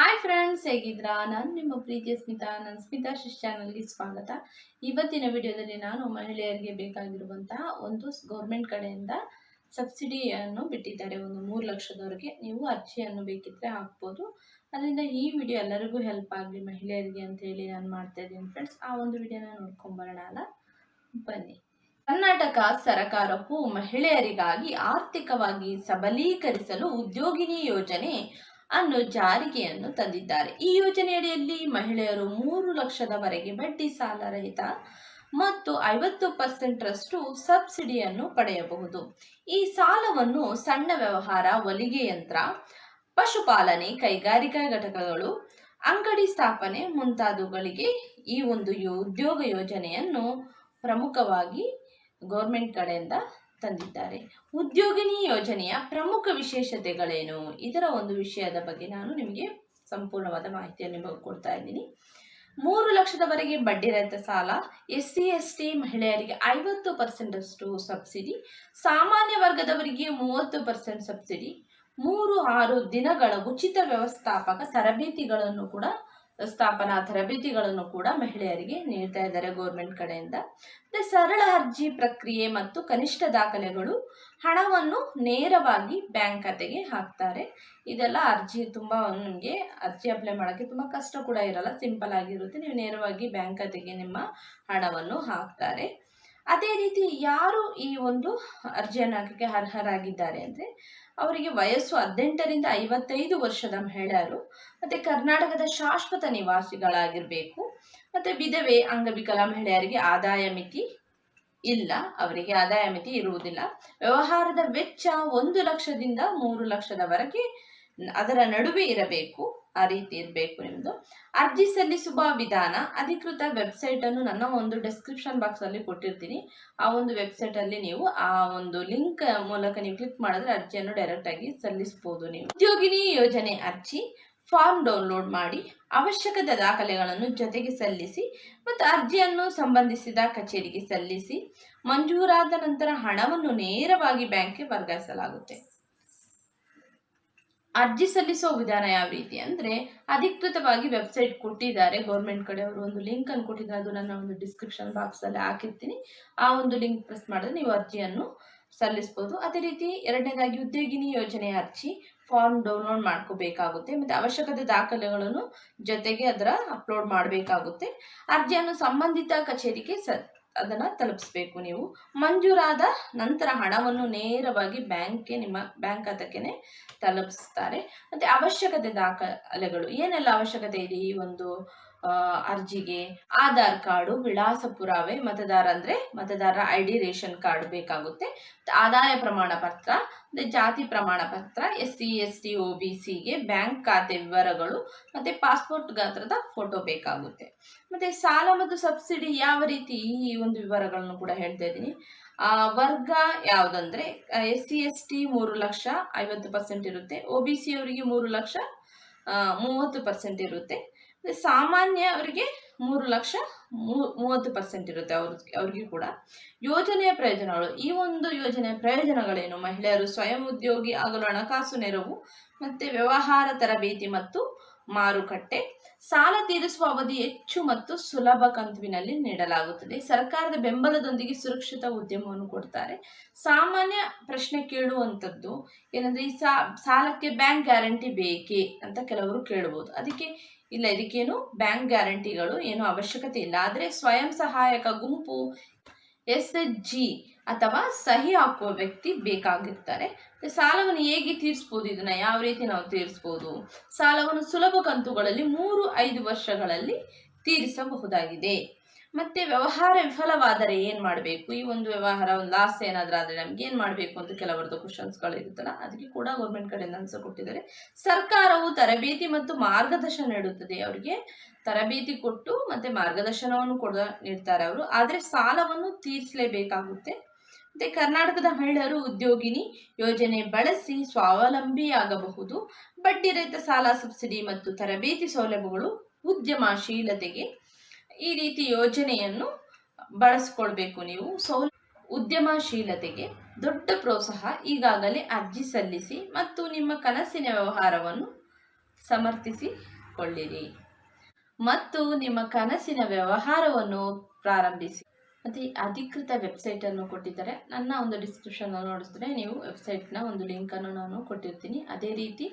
Hi friends ಹೇಗಿದ್ರಾ ನಾನು ನಿಮ್ಮ ಪ್ರೀತಿಯ ಸ್ಮಿತಾ, ನನ್ನ ಸ್ಮಿತಾ ಶಿಶ್ ಚಾನಲ್ಗೆ ಸ್ವಾಗತ. ಇವತ್ತಿನ ವಿಡಿಯೋದಲ್ಲಿ ನಾನು ಮಹಿಳೆಯರಿಗೆ ಬೇಕಾಗಿರುವಂತಹ ಒಂದು ಗೌರ್ಮೆಂಟ್ ಕಡೆಯಿಂದ ಸಬ್ಸಿಡಿಯನ್ನು ಬಿಟ್ಟಿದ್ದಾರೆ. ಒಂದು ಮೂರು ಲಕ್ಷದವರೆಗೆ ನೀವು ಅರ್ಜಿಯನ್ನು ಬೇಕಿದ್ದರೆ ಹಾಕ್ಬೋದು. ಅದರಿಂದ ಈ ವಿಡಿಯೋ ಎಲ್ಲರಿಗೂ ಹೆಲ್ಪ್ ಆಗಲಿ, ಮಹಿಳೆಯರಿಗೆ ಅಂತ ಹೇಳಿ ನಾನು ಮಾಡ್ತಾ ಇದ್ದೀನಿ ಫ್ರೆಂಡ್ಸ್ ಆ ಒಂದು ವಿಡಿಯೋನ ನೋಡ್ಕೊಂಬರೋಣ ಅಲ್ಲ? ಬನ್ನಿ. ಕರ್ನಾಟಕ ಸರಕಾರವು ಮಹಿಳೆಯರಿಗಾಗಿ ಆರ್ಥಿಕವಾಗಿ ಸಬಲೀಕರಿಸಲು ಉದ್ಯೋಗಿನಿ ಯೋಜನೆ ಅನ್ನು ಜಾರಿಗೆಯನ್ನು ತಂದಿದ್ದಾರೆ. ಈ ಯೋಜನೆಯಡಿಯಲ್ಲಿ ಮಹಿಳೆಯರು ಮೂರು ಲಕ್ಷದವರೆಗೆ ಬಡ್ಡಿ ಸಾಲ ರಹಿತ ಮತ್ತು ಐವತ್ತು ಪರ್ಸೆಂಟ್ರಷ್ಟು ಸಬ್ಸಿಡಿಯನ್ನು ಪಡೆಯಬಹುದು. ಈ ಸಾಲವನ್ನು ಸಣ್ಣ ವ್ಯವಹಾರ, ಹೊಲಿಗೆ ಯಂತ್ರ, ಪಶುಪಾಲನೆ, ಕೈಗಾರಿಕಾ ಘಟಕಗಳು, ಅಂಗಡಿ ಸ್ಥಾಪನೆ ಮುಂತಾದವುಗಳಿಗೆ ಈ ಒಂದು ಉದ್ಯೋಗ ಯೋಜನೆಯನ್ನು ಪ್ರಮುಖವಾಗಿ ಗೌರ್ಮೆಂಟ್ ಕಡೆಯಿಂದ ತಂದಿದ್ದಾರೆ. ಉದ್ಯೋಗಿನಿ ಯೋಜನೆಯ ಪ್ರಮುಖ ವಿಶೇಷತೆಗಳೇನು? ಇದರ ಒಂದು ವಿಷಯದ ಬಗ್ಗೆ ನಾನು ನಿಮಗೆ ಸಂಪೂರ್ಣವಾದ ಮಾಹಿತಿಯನ್ನು ನಿಮಗೆ ಕೊಡ್ತಾ ಇದ್ದೀನಿ. ಮೂರು ಲಕ್ಷದವರೆಗೆ ಬಡ್ಡಿ ರಹಿತ ಸಾಲ ಎಸ್ ಸಿ ಎಸ್ ಟಿ ಮಹಿಳೆಯರಿಗೆ ಐವತ್ತು ಪರ್ಸೆಂಟಷ್ಟು ಸಬ್ಸಿಡಿ, ಸಾಮಾನ್ಯ ವರ್ಗದವರಿಗೆ ಮೂವತ್ತು ಪರ್ಸೆಂಟ್ ಸಬ್ಸಿಡಿ, ಮೂರು ಆರು ದಿನಗಳ ಉಚಿತ ವ್ಯವಸ್ಥಾಪಕ ತರಬೇತಿಗಳನ್ನು ಕೂಡ ಸ್ಥಾಪನಾ ತರಬೇತಿಗಳನ್ನು ಕೂಡ ಮಹಿಳೆಯರಿಗೆ ನೀಡ್ತಾ ಇದ್ದಾರೆ ಗೌರ್ಮೆಂಟ್ ಕಡೆಯಿಂದ. ಮತ್ತೆ ಸರಳ ಅರ್ಜಿ ಪ್ರಕ್ರಿಯೆ ಮತ್ತು ಕನಿಷ್ಠ ದಾಖಲೆಗಳು ಹಣವನ್ನು ನೇರವಾಗಿ ಬ್ಯಾಂಕ್ ಖಾತೆಗೆ ಹಾಕ್ತಾರೆ. ಇದೆಲ್ಲ ಅರ್ಜಿ ತುಂಬ ನಿಮಗೆ ಅರ್ಜಿ ಅಪ್ಲೈ ಮಾಡೋಕ್ಕೆ ತುಂಬ ಕಷ್ಟ ಕೂಡ ಇರಲ್ಲ ಸಿಂಪಲ್ ಆಗಿರುತ್ತೆ. ನೀವು ನೇರವಾಗಿ ಬ್ಯಾಂಕ್ ಖಾತೆಗೆ ನಿಮ್ಮ ಹಣವನ್ನು ಹಾಕ್ತಾರೆ. ಅದೇ ರೀತಿ ಯಾರು ಈ ಒಂದು ಅರ್ಜಿಯನ್ನು ಹಾಕಕ್ಕೆ ಅರ್ಹರಾಗಿದ್ದಾರೆ ಅಂದರೆ ಅವರಿಗೆ ವಯಸ್ಸು ಹದಿನೆಂಟರಿಂದ ಐವತ್ತೈದು ವರ್ಷದ ಮಹಿಳೆಯರು, ಮತ್ತು ಕರ್ನಾಟಕದ ಶಾಶ್ವತ ನಿವಾಸಿಗಳಾಗಿರಬೇಕು, ಮತ್ತು ವಿಧವೆ ಅಂಗವಿಕಲ ಮಹಿಳೆಯರಿಗೆ ಆದಾಯ ಮಿತಿ ಇಲ್ಲ, ಅವರಿಗೆ ಆದಾಯ ಮಿತಿ ಇರುವುದಿಲ್ಲ. ವ್ಯವಹಾರದ ವೆಚ್ಚ ಒಂದು ಲಕ್ಷದಿಂದ ಮೂರು ಲಕ್ಷದವರೆಗೆ ಅದರ ನಡುವೆ ಇರಬೇಕು. ಆ ರೀತಿ ಇರಬೇಕು ನಿಮ್ಮದು ಅರ್ಜಿ ಸಲ್ಲಿಸುವ ವಿಧಾನ, ಅಧಿಕೃತ ವೆಬ್ಸೈಟನ್ನು ನನ್ನ ಒಂದು ಡಿಸ್ಕ್ರಿಪ್ಷನ್ ಬಾಕ್ಸಲ್ಲಿ ಕೊಟ್ಟಿರ್ತೀನಿ. ಆ ಒಂದು ವೆಬ್ಸೈಟಲ್ಲಿ ನೀವು ಆ ಒಂದು ಲಿಂಕ್ ಮೂಲಕ ನೀವು ಕ್ಲಿಕ್ ಮಾಡಿದ್ರೆ ಅರ್ಜಿಯನ್ನು ಡೈರೆಕ್ಟಾಗಿ ಸಲ್ಲಿಸ್ಬೋದು ನೀವು. ಉದ್ಯೋಗಿನಿ ಯೋಜನೆ ಅರ್ಜಿ ಫಾರ್ಮ್ ಡೌನ್ಲೋಡ್ ಮಾಡಿ ಅವಶ್ಯಕದ ದಾಖಲೆಗಳನ್ನು ಜೊತೆಗೆ ಸಲ್ಲಿಸಿ ಮತ್ತು ಅರ್ಜಿಯನ್ನು ಸಂಬಂಧಿಸಿದ ಕಚೇರಿಗೆ ಸಲ್ಲಿಸಿ, ಮಂಜೂರಾದ ನಂತರ ಹಣವನ್ನು ನೇರವಾಗಿ ಬ್ಯಾಂಕ್ಗೆ ವರ್ಗಾಯಿಸಲಾಗುತ್ತೆ. ಅರ್ಜಿ ಸಲ್ಲಿಸುವ ವಿಧಾನ ಯಾವ ರೀತಿ ಅಂದರೆ ಅಧಿಕೃತವಾಗಿ ವೆಬ್ಸೈಟ್ ಕೊಟ್ಟಿದ್ದಾರೆ. ಗೌರ್ಮೆಂಟ್ ಕಡೆ ಅವರು ಒಂದು ಲಿಂಕ್ ಅನ್ನು ಕೊಟ್ಟಿದ್ದಾರೆ. ಅದು ನನ್ನ ಒಂದು ಡಿಸ್ಕ್ರಿಪ್ಷನ್ ಬಾಕ್ಸಲ್ಲಿ ಹಾಕಿರ್ತೀನಿ. ಆ ಒಂದು ಲಿಂಕ್ ಪ್ರೆಸ್ ಮಾಡಿದ್ರೆ ನೀವು ಅರ್ಜಿಯನ್ನು ಸಲ್ಲಿಸ್ಬೋದು. ಅದೇ ರೀತಿ ಎರಡನೇದಾಗಿ ಉದ್ಯೋಗಿನಿ ಯೋಜನೆಯ ಅರ್ಜಿ ಫಾರ್ಮ್ ಡೌನ್ಲೋಡ್ ಮಾಡ್ಕೋಬೇಕಾಗುತ್ತೆ. ಮತ್ತು ಅವಶ್ಯಕತೆ ದಾಖಲೆಗಳನ್ನು ಜೊತೆಗೆ ಅದರ ಅಪ್ಲೋಡ್ ಮಾಡಬೇಕಾಗುತ್ತೆ. ಅರ್ಜಿಯನ್ನು ಸಂಬಂಧಿತ ಕಚೇರಿಗೆ ಸ ಅದನ್ನು ತಲುಪಿಸ್ಬೇಕು ನೀವು. ಮಂಜೂರಾದ ನಂತರ ಹಣವನ್ನು ನೇರವಾಗಿ ಬ್ಯಾಂಕ್ಗೆ ನಿಮ್ಮ ಬ್ಯಾಂಕ್ ಖಾತೆಗೆ ತಲುಪಿಸ್ತಾರೆ. ಮತ್ತು ಅವಶ್ಯಕತೆ ದಾಖಲೆಗಳು, ಏನೆಲ್ಲ ಅವಶ್ಯಕತೆ ಇದೆ ಈ ಒಂದು ಅರ್ಜಿಗೆ? ಆಧಾರ್ ಕಾರ್ಡು, ವಿಳಾಸ ಪುರಾವೆ, ಮತದಾರ ಅಂದರೆ ಮತದಾರರ ಐ ಡಿ ರೇಷನ್ ಕಾರ್ಡ್ ಬೇಕಾಗುತ್ತೆ. ಆದಾಯ ಪ್ರಮಾಣ ಪತ್ರ ಜಾತಿ ಪ್ರಮಾಣ ಪತ್ರ S C S T O B ಸಿಗೆ ಬ್ಯಾಂಕ್ ಖಾತೆ ವಿವರಗಳು ಮತ್ತು ಪಾಸ್ಪೋರ್ಟ್ ಗಾತ್ರದ ಫೋಟೋ ಬೇಕಾಗುತ್ತೆ. ಮತ್ತು ಸಾಲ ಮತ್ತು ಸಬ್ಸಿಡಿ ಯಾವ ರೀತಿ ಈ ಒಂದು ವಿವರಗಳನ್ನು ಕೂಡ ಹೇಳ್ತಾ ಇದ್ದೀನಿ. ಆ, ವರ್ಗ ಯಾವುದಂದ್ರೆ ಎಸ್ ಸಿ ಎಸ್ ಟಿ ಮೂರು ಲಕ್ಷ ಐವತ್ತು ಪರ್ಸೆಂಟ್ ಇರುತ್ತೆ ಒ ಬಿ ಸಿ ಅವರಿಗೆ ಮೂರು ಲಕ್ಷ ಮೂವತ್ತು ಪರ್ಸೆಂಟ್ ಇರುತ್ತೆ. ಸಾಮಾನ್ಯ ಅವರಿಗೆ ಮೂರು ಲಕ್ಷ ಮೂವತ್ತು ಪರ್ಸೆಂಟ್ ಇರುತ್ತೆ ಅವ್ರ, ಅವ್ರಿಗೆ ಕೂಡ. ಯೋಜನೆಯ ಪ್ರಯೋಜನಗಳು. ಈ ಒಂದು ಯೋಜನೆಯ ಪ್ರಯೋಜನಗಳೇನು? ಮಹಿಳೆಯರು ಸ್ವಯಂ ಉದ್ಯೋಗಿ ಆಗಲು ಹಣಕಾಸು ನೆರವು, ಮತ್ತು ವ್ಯವಹಾರ ತರಬೇತಿ ಮತ್ತು ಮಾರುಕಟ್ಟೆ. ಸಾಲ ತೀರಿಸುವ ಅವಧಿ ಹೆಚ್ಚು ಮತ್ತು ಸುಲಭ ಕಂತುವಿನಲ್ಲಿ ನೀಡಲಾಗುತ್ತದೆ. ಸರ್ಕಾರದ ಬೆಂಬಲದೊಂದಿಗೆ ಸುರಕ್ಷಿತ ಉದ್ಯಮವನ್ನು ಕೊಡ್ತಾರೆ. ಸಾಮಾನ್ಯ ಪ್ರಶ್ನೆ ಕೇಳುವಂಥದ್ದು ಏನಂದ್ರೆ, ಈ ಸಾಲಕ್ಕೆ ಬ್ಯಾಂಕ್ ಗ್ಯಾರಂಟಿ ಬೇಕೇ ಅಂತ ಕೆಲವರು ಕೇಳಬಹುದು ಅದಕ್ಕೆ ಇಲ್ಲ, ಇದಕ್ಕೇನು ಬ್ಯಾಂಕ್ ಗ್ಯಾರಂಟಿಗಳು ಏನು ಅವಶ್ಯಕತೆ ಇಲ್ಲ. ಆದರೆ ಸ್ವಯಂ ಸಹಾಯಕ ಗುಂಪು ಎಸ್ ಜಿ ಅಥವಾ ಸಹಿ ಹಾಕುವ ವ್ಯಕ್ತಿ ಬೇಕಾಗಿರ್ತಾರೆ. ಸಾಲವನ್ನು ಹೇಗೆ ತೀರಿಸ್ಬೋದು? ಇದನ್ನ ಯಾವ ರೀತಿ ನಾವು ತೀರಿಸ್ಬೋದು? ಸಾಲವನ್ನು ಸುಲಭ ಕಂತುಗಳಲ್ಲಿ ಮೂರು, ಐದು ವರ್ಷಗಳಲ್ಲಿ ತೀರಿಸಬಹುದಾಗಿದೆ. ಮತ್ತೆ ವ್ಯವಹಾರ ವಿಫಲವಾದರೆ ಏನು ಮಾಡಬೇಕು? ಈ ಒಂದು ವ್ಯವಹಾರ, ಒಂದು ಲಾಸ್ ಏನಾದರೂ ಆದರೆ ನಮ್ಗೆ ಏನು ಮಾಡಬೇಕು ಅಂತ ಕೆಲವರದ್ದು ಕ್ವಶನ್ಸ್ಗಳು ಇರುತ್ತಲ್ಲ, ಅದಕ್ಕೆ ಕೂಡ ಗೌರ್ಮೆಂಟ್ ಕಡೆಯಿಂದ ಅನ್ಸ ಕೊಟ್ಟಿದ್ದಾರೆ. ಸರ್ಕಾರವು ತರಬೇತಿ ಮತ್ತು ಮಾರ್ಗದರ್ಶನ ನೀಡುತ್ತದೆ. ಅವರಿಗೆ ತರಬೇತಿ ಕೊಟ್ಟು ಮತ್ತೆ ಮಾರ್ಗದರ್ಶನವನ್ನು ಕೊಡ ನೀಡ್ತಾರೆ ಅವರು. ಆದರೆ ಸಾಲವನ್ನು ತೀರಿಸಲೇಬೇಕಾಗುತ್ತೆ. ಮತ್ತೆ ಕರ್ನಾಟಕದ ಮಹಿಳೆಯರು ಉದ್ಯೋಗಿನಿ ಯೋಜನೆ ಬಳಸಿ ಸ್ವಾವಲಂಬಿಯಾಗಬಹುದು. ಬಡ್ಡಿರಹಿತ ಸಾಲ ಸಬ್ಸಿಡಿ ಮತ್ತು ತರಬೇತಿ ಸೌಲಭ್ಯಗಳು ಉದ್ಯಮಶೀಲತೆಗೆ ಈ ರೀತಿ ಯೋಜನೆಯನ್ನು ಬಳಸ್ಕೊಳ್ಬೇಕು ನೀವು. ಸೌಲ, ಉದ್ಯಮಶೀಲತೆಗೆ ದೊಡ್ಡ ಪ್ರೋತ್ಸಾಹ ಈಗಾಗಲೇ ಅರ್ಜಿ ಸಲ್ಲಿಸಿ ಮತ್ತು ನಿಮ್ಮ ಕನಸಿನ ವ್ಯವಹಾರವನ್ನು ಸಮರ್ಥಿಸಿಕೊಳ್ಳಿರಿ. ಮತ್ತು ನಿಮ್ಮ ಕನಸಿನ ವ್ಯವಹಾರವನ್ನು ಪ್ರಾರಂಭಿಸಿ. ಮತ್ತು ಅಧಿಕೃತ ವೆಬ್ಸೈಟನ್ನು ಕೊಟ್ಟಿದ್ದಾರೆ. ನನ್ನ ಒಂದು ಡಿಸ್ಕ್ರಿಪ್ಷನ್ ನೋಡಿದ್ರೆ ನೀವು ವೆಬ್ಸೈಟ್ನ ಒಂದು ಲಿಂಕನ್ನು ನಾನು ಕೊಟ್ಟಿರ್ತೀನಿ. ಅದೇ ರೀತಿ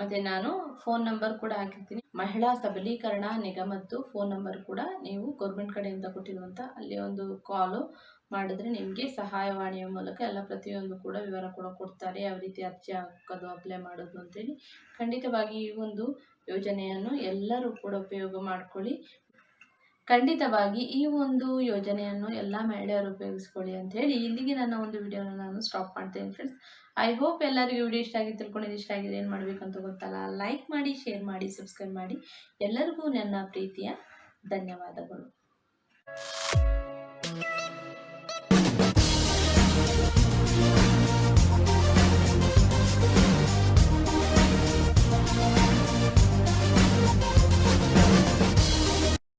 ಮತ್ತು ನಾನು ಫೋನ್ ನಂಬರ್ ಕೂಡ ಹಾಕಿರ್ತೀನಿ. ಮಹಿಳಾ ಸಬಲೀಕರಣ ನಿಗಮದ್ದು ಫೋನ್ ನಂಬರ್ ಕೂಡ ನೀವು ಗೌರ್ಮೆಂಟ್ ಕಡೆಯಿಂದ ಕೊಟ್ಟಿರುವಂಥ ಅಲ್ಲಿ ಒಂದು ಕಾಲು ಮಾಡಿದ್ರೆ ನಿಮಗೆ ಸಹಾಯವಾಣಿಯ ಮೂಲಕ ಎಲ್ಲ ಪ್ರತಿಯೊಂದು ಕೂಡ ವಿವರ ಕೂಡ ಕೊಡ್ತಾರೆ. ಯಾವ ರೀತಿ ಅರ್ಜಿ ಹಾಕೋದು ಅಪ್ಲೈ ಮಾಡೋದು ಅಂತೇಳಿ. ಖಂಡಿತವಾಗಿ ಈ ಒಂದು ಯೋಜನೆಯನ್ನು ಎಲ್ಲರೂ ಕೂಡ ಉಪಯೋಗ ಮಾಡ್ಕೊಳ್ಳಿ. ಖಂಡಿತವಾಗಿ ಈ ಒಂದು ಯೋಜನೆಯನ್ನು ಎಲ್ಲ ಮಹಿಳೆಯರು ಉಪಯೋಗಿಸ್ಕೊಳ್ಳಿ ಅಂತ ಹೇಳಿ ಇಲ್ಲಿಗೆ ನನ್ನ ಒಂದು ವಿಡಿಯೋನ ನಾನು ಸ್ಟಾಪ್ ಮಾಡ್ತೇನೆ ಫ್ರೆಂಡ್ಸ್ ಐ ಹೋಪ್ ಎಲ್ಲರಿಗೂ ವಿಡಿಯೋ ಇಷ್ಟ ಆಗಿ ತಿಳ್ಕೊಂಡಿದ್ದು ಇಷ್ಟ ಆಗಿದೆ ಏನು ಮಾಡಬೇಕಂತ ಗೊತ್ತಲ್ಲ? ಲೈಕ್ ಮಾಡಿ ಶೇರ್ ಮಾಡಿ ಸಬ್ಸ್ಕ್ರೈಬ್ ಮಾಡಿ. ಎಲ್ಲರಿಗೂ ನನ್ನ ಪ್ರೀತಿಯ ಧನ್ಯವಾದಗಳು.